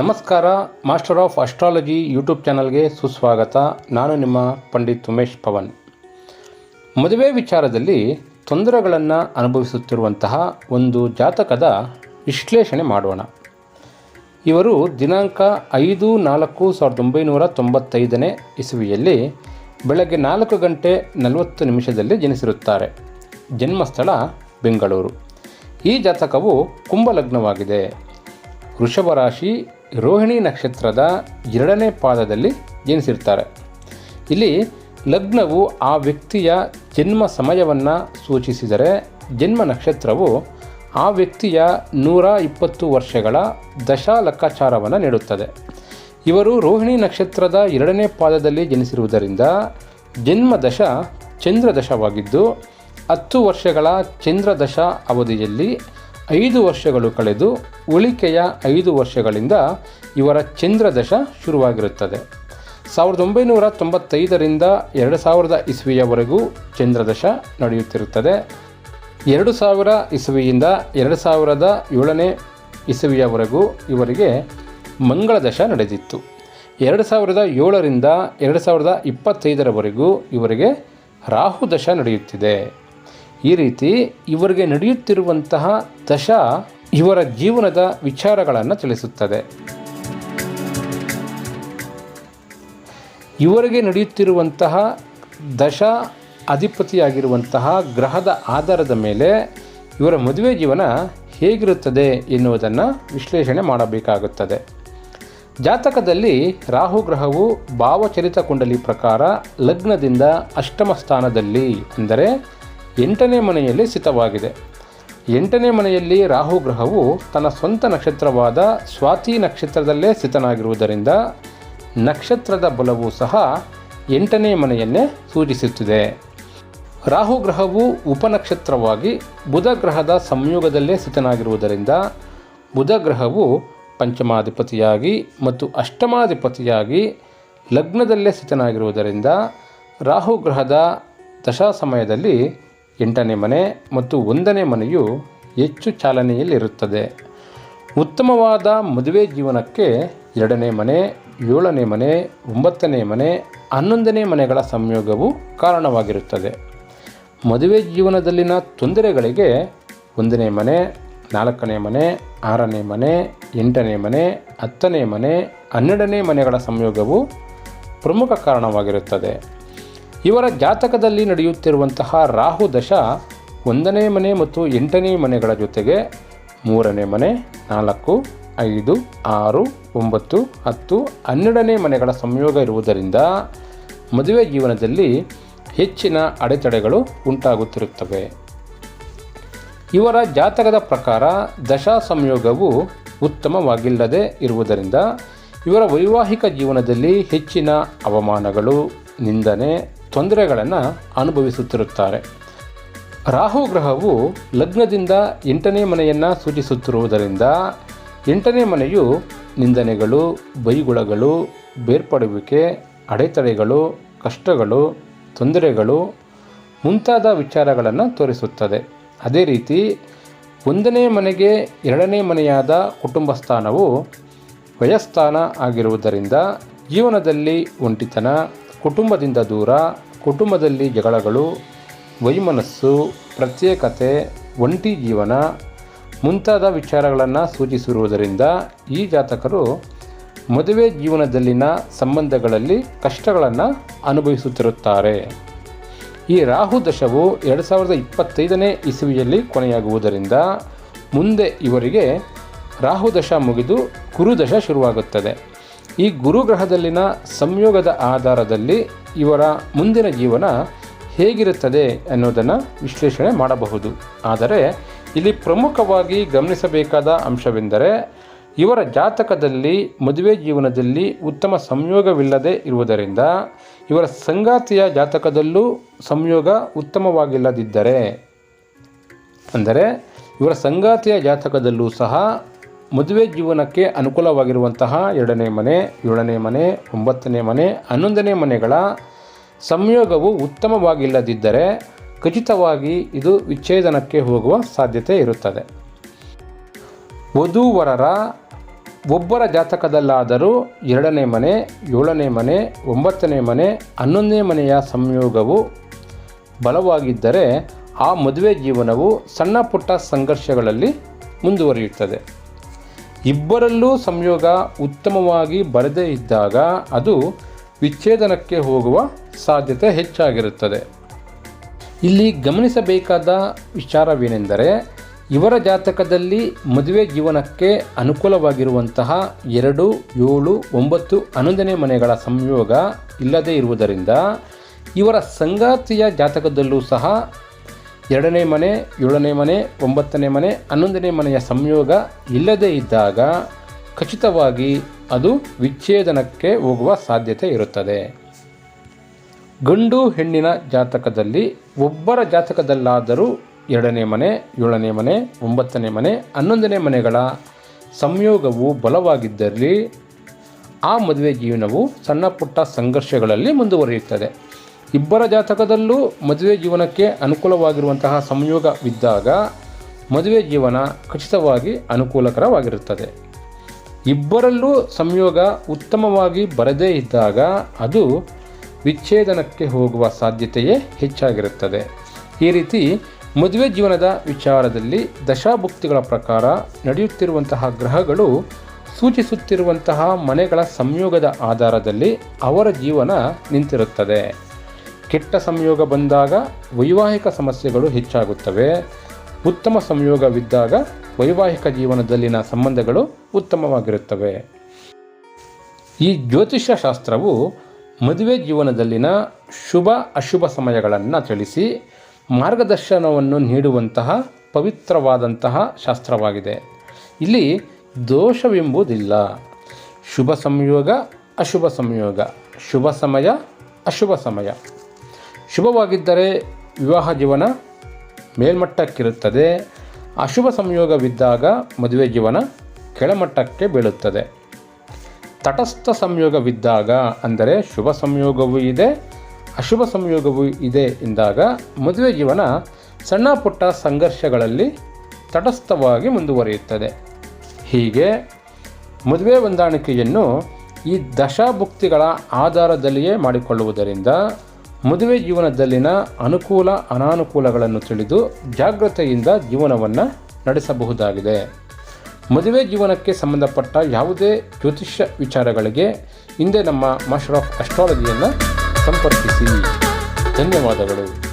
ನಮಸ್ಕಾರ master of astrology YouTube ಚಾನಲ್ಗೆ ಸುಸ್ವಾಗತ. ನಾನು ನಿಮ್ಮ ಪಂಡಿತ್ ಉಮೇಶ್ ಪವನ್. ಮದುವೆ ವಿಚಾರದಲ್ಲಿ ತೊಂದರೆಗಳನ್ನು ಅನುಭವಿಸುತ್ತಿರುವಂತಹ ಒಂದು ಜಾತಕದ ವಿಶ್ಲೇಷಣೆ ಮಾಡೋಣ. ಇವರು ದಿನಾಂಕ ಐದು ನಾಲ್ಕು ಸಾವಿರದ ಒಂಬೈನೂರ ತೊಂಬತ್ತೈದನೇ ಇಸುವಿಯಲ್ಲಿ ಬೆಳಗ್ಗೆ ನಾಲ್ಕು ಗಂಟೆ ನಲವತ್ತು ನಿಮಿಷದಲ್ಲಿ ಜನಿಸಿರುತ್ತಾರೆ. ಜನ್ಮಸ್ಥಳ ಬೆಂಗಳೂರು. ಈ ಜಾತಕವು ಕುಂಭಲಗ್ನವಾಗಿದೆ. ವೃಷಭ ರಾಶಿ ರೋಹಿಣಿ ನಕ್ಷತ್ರದ ಎರಡನೇ ಪಾದದಲ್ಲಿ ಜನಿಸಿರ್ತಾರೆ. ಇಲ್ಲಿ ಲಗ್ನವು ಆ ವ್ಯಕ್ತಿಯ ಜನ್ಮ ಸಮಯವನ್ನು ಸೂಚಿಸಿದರೆ ಜನ್ಮ ನಕ್ಷತ್ರವು ಆ ವ್ಯಕ್ತಿಯ ನೂರ ಇಪ್ಪತ್ತು ವರ್ಷಗಳ ದಶಾ ಲೆಕ್ಕಾಚಾರವನ್ನು ನೀಡುತ್ತದೆ. ಇವರು ರೋಹಿಣಿ ನಕ್ಷತ್ರದ ಎರಡನೇ ಪಾದದಲ್ಲಿ ಜನಿಸಿರುವುದರಿಂದ ಜನ್ಮದಶ ಚಂದ್ರದಶವಾಗಿದ್ದು ಹತ್ತು ವರ್ಷಗಳ ಚಂದ್ರದಶ ಅವಧಿಯಲ್ಲಿ ಐದು ವರ್ಷಗಳು ಕಳೆದು ಉಳಿಕೆಯ ಐದು ವರ್ಷಗಳಿಂದ ಇವರ ಚಂದ್ರದಶ ಶುರುವಾಗಿರುತ್ತದೆ. ಸಾವಿರದ ಒಂಬೈನೂರ ತೊಂಬತ್ತೈದರಿಂದ ಎರಡು ಸಾವಿರದ ಇಸ್ವಿಯವರೆಗೂ ಚಂದ್ರದಶ ನಡೆಯುತ್ತಿರುತ್ತದೆ. ಎರಡು ಸಾವಿರ ಇಸವಿಯಿಂದ ಎರಡು ಸಾವಿರದ ಏಳನೇ ಇಸವಿಯವರೆಗೂ ಇವರಿಗೆ ಮಂಗಳ ದಶ ನಡೆದಿತ್ತು. ಎರಡು ಸಾವಿರದ ಏಳರಿಂದ ಎರಡು ಸಾವಿರದ ಇಪ್ಪತ್ತೈದರವರೆಗೂ ಇವರಿಗೆ ರಾಹು ದಶ ನಡೆಯುತ್ತಿದೆ. ಈ ರೀತಿ ಇವರಿಗೆ ನಡೆಯುತ್ತಿರುವಂತಹ ದಶ ಇವರ ಜೀವನದ ವಿಚಾರಗಳನ್ನು ತಿಳಿಸುತ್ತದೆ. ಇವರಿಗೆ ನಡೆಯುತ್ತಿರುವಂತಹ ದಶ ಅಧಿಪತಿಯಾಗಿರುವಂತಹ ಗ್ರಹದ ಆಧಾರದ ಮೇಲೆ ಇವರ ಮದುವೆ ಜೀವನ ಹೇಗಿರುತ್ತದೆ ಎನ್ನುವುದನ್ನು ವಿಶ್ಲೇಷಣೆ ಮಾಡಬೇಕಾಗುತ್ತದೆ. ಜಾತಕದಲ್ಲಿ ರಾಹು ಗ್ರಹವು ಭಾವಚರಿತ ಕುಂಡಲಿ ಪ್ರಕಾರ ಲಗ್ನದಿಂದ ಅಷ್ಟಮ ಸ್ಥಾನದಲ್ಲಿ ಅಂದರೆ ಎಂಟನೇ ಮನೆಯಲ್ಲಿ ಸ್ಥಿತವಾಗಿದೆ. ಎಂಟನೇ ಮನೆಯಲ್ಲಿ ರಾಹು ಗ್ರಹವು ತನ್ನ ಸ್ವಂತ ನಕ್ಷತ್ರವಾದ ಸ್ವಾತಿ ನಕ್ಷತ್ರದಲ್ಲೇ ಸ್ಥಿತನಾಗಿರುವುದರಿಂದ ನಕ್ಷತ್ರದ ಬಲವು ಸಹ ಎಂಟನೇ ಮನೆಯನ್ನೇ ಸೂಚಿಸುತ್ತಿದೆ. ರಾಹು ಗ್ರಹವು ಉಪನಕ್ಷತ್ರವಾಗಿ ಬುಧ ಗ್ರಹದ ಸಂಯೋಗದಲ್ಲೇ ಸ್ಥಿತನಾಗಿರುವುದರಿಂದ ಬುಧ ಗ್ರಹವು ಪಂಚಮಾಧಿಪತಿಯಾಗಿ ಮತ್ತು ಅಷ್ಟಮಾಧಿಪತಿಯಾಗಿ ಲಗ್ನದಲ್ಲೇ ಸ್ಥಿತನಾಗಿರುವುದರಿಂದ ರಾಹು ಗ್ರಹದ ದಶಾ ಸಮಯದಲ್ಲಿ ಎಂಟನೇ ಮನೆ ಮತ್ತು ಒಂದನೇ ಮನೆಯು ಹೆಚ್ಚು ಚಾಲನೆಯಲ್ಲಿರುತ್ತದೆ. ಉತ್ತಮವಾದ ಮದುವೆ ಜೀವನಕ್ಕೆ ಎರಡನೇ ಮನೆ, ಏಳನೇ ಮನೆ, ಒಂಬತ್ತನೇ ಮನೆ, ಹನ್ನೊಂದನೇ ಮನೆಗಳ ಸಂಯೋಗವು ಕಾರಣವಾಗಿರುತ್ತದೆ. ಮದುವೆ ಜೀವನದಲ್ಲಿನ ತೊಂದರೆಗಳಿಗೆ ಒಂದನೇ ಮನೆ, ನಾಲ್ಕನೇ ಮನೆ, ಆರನೇ ಮನೆ, ಎಂಟನೇ ಮನೆ, ಹತ್ತನೇ ಮನೆ, ಹನ್ನೆರಡನೇ ಮನೆಗಳ ಸಂಯೋಗವು ಪ್ರಮುಖ ಕಾರಣವಾಗಿರುತ್ತದೆ. ಇವರ ಜಾತಕದಲ್ಲಿ ನಡೆಯುತ್ತಿರುವಂತಹ ರಾಹು ದಶ ಒಂದನೇ ಮನೆ ಮತ್ತು ಎಂಟನೇ ಮನೆಗಳ ಜೊತೆಗೆ ಮೂರನೇ ಮನೆ, ನಾಲ್ಕು, ಐದು, ಆರು, ಒಂಬತ್ತು, ಹತ್ತು, ಹನ್ನೆರಡನೇ ಮನೆಗಳ ಸಂಯೋಗ ಇರುವುದರಿಂದ ಮದುವೆ ಜೀವನದಲ್ಲಿ ಹೆಚ್ಚಿನ ಅಡೆತಡೆಗಳು ಉಂಟಾಗುತ್ತಿರುತ್ತವೆ. ಇವರ ಜಾತಕದ ಪ್ರಕಾರ ದಶಾ ಸಂಯೋಗವು ಉತ್ತಮವಾಗಿಲ್ಲದೆ ಇರುವುದರಿಂದ ಇವರ ವೈವಾಹಿಕ ಜೀವನದಲ್ಲಿ ಹೆಚ್ಚಿನ ಅವಮಾನಗಳು, ನಿಂದನೆ ತೊಂದರೆಗಳನ್ನು ಅನುಭವಿಸುತ್ತಿರುತ್ತಾರೆ. ರಾಹು ಗ್ರಹವು ಲಗ್ನದಿಂದ ಎಂಟನೇ ಮನೆಯನ್ನು ಸೂಚಿಸುತ್ತಿರುವುದರಿಂದ ಎಂಟನೇ ಮನೆಯು ನಿಂದನೆಗಳು, ಬೈಗುಳಗಳು, ಬೇರ್ಪಡುವಿಕೆ, ಅಡೆತಡೆಗಳು, ಕಷ್ಟಗಳು, ತೊಂದರೆಗಳು ಮುಂತಾದ ವಿಚಾರಗಳನ್ನು ತೋರಿಸುತ್ತದೆ. ಅದೇ ರೀತಿ ಒಂದನೇ ಮನೆಗೆ ಎರಡನೇ ಮನೆಯಾದ ಕುಟುಂಬ ಸ್ಥಾನವು ವಯಸ್ಥಾನ ಆಗಿರುವುದರಿಂದ ಜೀವನದಲ್ಲಿ ಒಂಟಿತನ, ಕುಟುಂಬದಿಂದ ದೂರ ಕುಟುಂಬದಲ್ಲಿ ಜಗಳಗಳು, ವೈಮನಸ್ಸು, ಪ್ರತ್ಯೇಕತೆ, ಒಂಟಿ ಜೀವನ ಮುಂತಾದ ವಿಚಾರಗಳನ್ನು ಸೂಚಿಸಿರುವುದರಿಂದ ಈ ಜಾತಕರು ಮದುವೆ ಜೀವನದಲ್ಲಿನ ಸಂಬಂಧಗಳಲ್ಲಿ ಕಷ್ಟಗಳನ್ನು ಅನುಭವಿಸುತ್ತಿರುತ್ತಾರೆ. ಈ ರಾಹು ದಶವು ಎರಡು ಸಾವಿರದ ಇಪ್ಪತ್ತೈದನೇ ಇಸುವಿಯಲ್ಲಿ ಕೊನೆಯಾಗುವುದರಿಂದ ಮುಂದೆ ಇವರಿಗೆ ರಾಹು ದಶ ಮುಗಿದು ಗುರುದಶ ಶುರುವಾಗುತ್ತದೆ. ಈ ಗುರುಗ್ರಹದಲ್ಲಿನ ಸಂಯೋಗದ ಆಧಾರದಲ್ಲಿ ಇವರ ಮುಂದಿನ ಜೀವನ ಹೇಗಿರುತ್ತದೆ ಅನ್ನೋದನ್ನು ವಿಶ್ಲೇಷಣೆ ಮಾಡಬಹುದು. ಆದರೆ, ಇಲ್ಲಿ ಪ್ರಮುಖವಾಗಿ ಗಮನಿಸಬೇಕಾದ ಅಂಶವೆಂದರೆ, ಇವರ ಜಾತಕದಲ್ಲಿ, ಮದುವೆ ಜೀವನದಲ್ಲಿ ಉತ್ತಮ ಸಂಯೋಗವಿಲ್ಲದೆ ಇರುವುದರಿಂದ, ಇವರ ಸಂಗಾತಿಯ ಜಾತಕದಲ್ಲೂ ಸಂಯೋಗ ಉತ್ತಮವಾಗಿಲ್ಲದಿದ್ದರೆ, ಅಂದರೆ, ಇವರ ಸಂಗಾತಿಯ ಜಾತಕದಲ್ಲೂ ಸಹ ಮದುವೆ ಜೀವನಕ್ಕೆ ಅನುಕೂಲವಾಗಿರುವಂತಹ ಎರಡನೇ ಮನೆ, ಏಳನೇ ಮನೆ, ಒಂಬತ್ತನೇ ಮನೆ, ಹನ್ನೊಂದನೇ ಮನೆಗಳ ಸಂಯೋಗವು ಉತ್ತಮವಾಗಿಲ್ಲದಿದ್ದರೆ ಖಚಿತವಾಗಿ ಇದು ವಿಚ್ಛೇದನಕ್ಕೆ ಹೋಗುವ ಸಾಧ್ಯತೆ ಇರುತ್ತದೆ. ವಧುವರರ ಒಬ್ಬರ ಜಾತಕದಲ್ಲಾದರೂ ಎರಡನೇ ಮನೆ, ಏಳನೇ ಮನೆ, ಒಂಬತ್ತನೇ ಮನೆ, ಹನ್ನೊಂದನೇ ಮನೆಯ ಸಂಯೋಗವು ಬಲವಾಗಿದ್ದರೆ ಆ ಮದುವೆ ಜೀವನವು ಸಣ್ಣ ಪುಟ್ಟ ಸಂಘರ್ಷಗಳಲ್ಲಿ ಮುಂದುವರಿಯುತ್ತದೆ. ಇಬ್ಬರಲ್ಲೂ ಸಂಯೋಗ ಉತ್ತಮವಾಗಿ ಬರದೇ ಇದ್ದಾಗ ಅದು ವಿಚ್ಛೇದನಕ್ಕೆ ಹೋಗುವ ಸಾಧ್ಯತೆ ಹೆಚ್ಚಾಗಿರುತ್ತದೆ. ಇಲ್ಲಿ ಗಮನಿಸಬೇಕಾದ ವಿಚಾರವೇನೆಂದರೆ, ಇವರ ಜಾತಕದಲ್ಲಿ ಮದುವೆ ಜೀವನಕ್ಕೆ ಅನುಕೂಲವಾಗಿರುವಂತಹ ಎರಡು, ಏಳು, ಒಂಬತ್ತು ಹನ್ನೊಂದನೇ ಮನೆಗಳ ಸಂಯೋಗ ಇಲ್ಲದೇ ಇರುವುದರಿಂದ, ಇವರ ಸಂಗಾತಿಯ ಜಾತಕದಲ್ಲೂ ಸಹ ಎರಡನೇ ಮನೆ, ಏಳನೇ ಮನೆ, ಒಂಬತ್ತನೇ ಮನೆ, ಹನ್ನೊಂದನೇ ಮನೆಯ ಸಂಯೋಗ ಇಲ್ಲದೇ ಇದ್ದಾಗ ಖಚಿತವಾಗಿ ಅದು ವಿಚ್ಛೇದನಕ್ಕೆ ಹೋಗುವ ಸಾಧ್ಯತೆ ಇರುತ್ತದೆ. ಗಂಡು ಹೆಣ್ಣಿನ ಜಾತಕದಲ್ಲಿ ಒಬ್ಬರ ಜಾತಕದಲ್ಲಾದರೂ ಎರಡನೇ ಮನೆ, ಏಳನೇ ಮನೆ, ಒಂಬತ್ತನೇ ಮನೆ, ಹನ್ನೊಂದನೇ ಮನೆಗಳ ಸಂಯೋಗವು ಬಲವಾಗಿದ್ದಲ್ಲಿ ಆ ಮದುವೆ ಜೀವನವು ಸಣ್ಣ ಪುಟ್ಟ ಸಂಘರ್ಷಗಳಲ್ಲಿ ಮುಂದುವರಿಯುತ್ತದೆ. ಇಬ್ಬರ ಜಾತಕದಲ್ಲೂ ಮದುವೆ ಜೀವನಕ್ಕೆ ಅನುಕೂಲವಾಗಿರುವಂತಹ ಸಂಯೋಗವಿದ್ದಾಗ ಮದುವೆ ಜೀವನ ಖಚಿತವಾಗಿ ಅನುಕೂಲಕರವಾಗಿರುತ್ತದೆ. ಇಬ್ಬರಲ್ಲೂ ಸಂಯೋಗ ಉತ್ತಮವಾಗಿ ಬರದೇ ಇದ್ದಾಗ ಅದು ವಿಚ್ಛೇದನಕ್ಕೆ ಹೋಗುವ ಸಾಧ್ಯತೆಯೇ ಹೆಚ್ಚಾಗಿರುತ್ತದೆ. ಈ ರೀತಿ ಮದುವೆ ಜೀವನದ ವಿಚಾರದಲ್ಲಿ ದಶಾಭುಕ್ತಿಗಳ ಪ್ರಕಾರ ನಡೆಯುತ್ತಿರುವಂತಹ ಗ್ರಹಗಳು ಸೂಚಿಸುತ್ತಿರುವಂತಹ ಮನೆಗಳ ಸಂಯೋಗದ ಆಧಾರದಲ್ಲಿ ಅವರ ಜೀವನ ನಿಂತಿರುತ್ತದೆ. ಕೆಟ್ಟ ಸಂಯೋಗ ಬಂದಾಗ ವೈವಾಹಿಕ ಸಮಸ್ಯೆಗಳು ಹೆಚ್ಚಾಗುತ್ತವೆ. ಉತ್ತಮ ಸಂಯೋಗವಿದ್ದಾಗ ವೈವಾಹಿಕ ಜೀವನದಲ್ಲಿನ ಸಂಬಂಧಗಳು ಉತ್ತಮವಾಗಿರುತ್ತವೆ. ಈ ಜ್ಯೋತಿಷ್ಯ ಶಾಸ್ತ್ರವು ಮದುವೆ ಜೀವನದಲ್ಲಿನ ಶುಭ, ಅಶುಭ ಸಮಯಗಳನ್ನು ತಿಳಿಸಿ ಮಾರ್ಗದರ್ಶನವನ್ನು ನೀಡುವಂತಹ ಪವಿತ್ರವಾದಂತಹ ಶಾಸ್ತ್ರವಾಗಿದೆ. ಇಲ್ಲಿ ದೋಷವೆಂಬುದಿಲ್ಲ. ಶುಭ ಸಂಯೋಗ, ಅಶುಭ ಸಂಯೋಗ. ಶುಭ ಸಮಯ, ಅಶುಭ ಸಮಯ. ಶುಭವಾಗಿದ್ದರೆ ವಿವಾಹ ಜೀವನ ಮೇಲ್ಮಟ್ಟಕ್ಕಿರುತ್ತದೆ. ಅಶುಭ ಸಂಯೋಗವಿದ್ದಾಗ ಮದುವೆ ಜೀವನ ಕೆಳಮಟ್ಟಕ್ಕೆ ಬೀಳುತ್ತದೆ. ತಟಸ್ಥ ಸಂಯೋಗವಿದ್ದಾಗ ಅಂದರೆ ಶುಭ ಸಂಯೋಗವೂ ಇದೆ, ಅಶುಭ ಸಂಯೋಗವೂ ಇದೆ ಎಂದಾಗ ಮದುವೆ ಜೀವನ ಸಣ್ಣ ಪುಟ್ಟ ಸಂಘರ್ಷಗಳಲ್ಲಿ ತಟಸ್ಥವಾಗಿ ಮುಂದುವರಿಯುತ್ತದೆ. ಹೀಗೆ ಮದುವೆ ಹೊಂದಾಣಿಕೆಯನ್ನು ಈ ದಶಾಭುಕ್ತಿಗಳ ಆಧಾರದಲ್ಲಿಯೇ ಮಾಡಿಕೊಳ್ಳುವುದರಿಂದ ಮದುವೆ ಜೀವನದಲ್ಲಿನ ಅನುಕೂಲ, ಅನಾನುಕೂಲಗಳನ್ನು ತಿಳಿದು ಜಾಗ್ರತೆಯಿಂದ ಜೀವನವನ್ನು ನಡೆಸಬಹುದಾಗಿದೆ. ಮದುವೆ ಜೀವನಕ್ಕೆ ಸಂಬಂಧಪಟ್ಟ ಯಾವುದೇ ಜ್ಯೋತಿಷ್ಯ ವಿಚಾರಗಳಿಗೆ ಹಿಂದೆ ನಮ್ಮ ಮಾಸ್ಟರ್ ಆಫ್ ಅಸ್ಟ್ರಾಲಜಿಯನ್ನು ಸಂಪರ್ಕಿಸಿ. ಧನ್ಯವಾದಗಳು.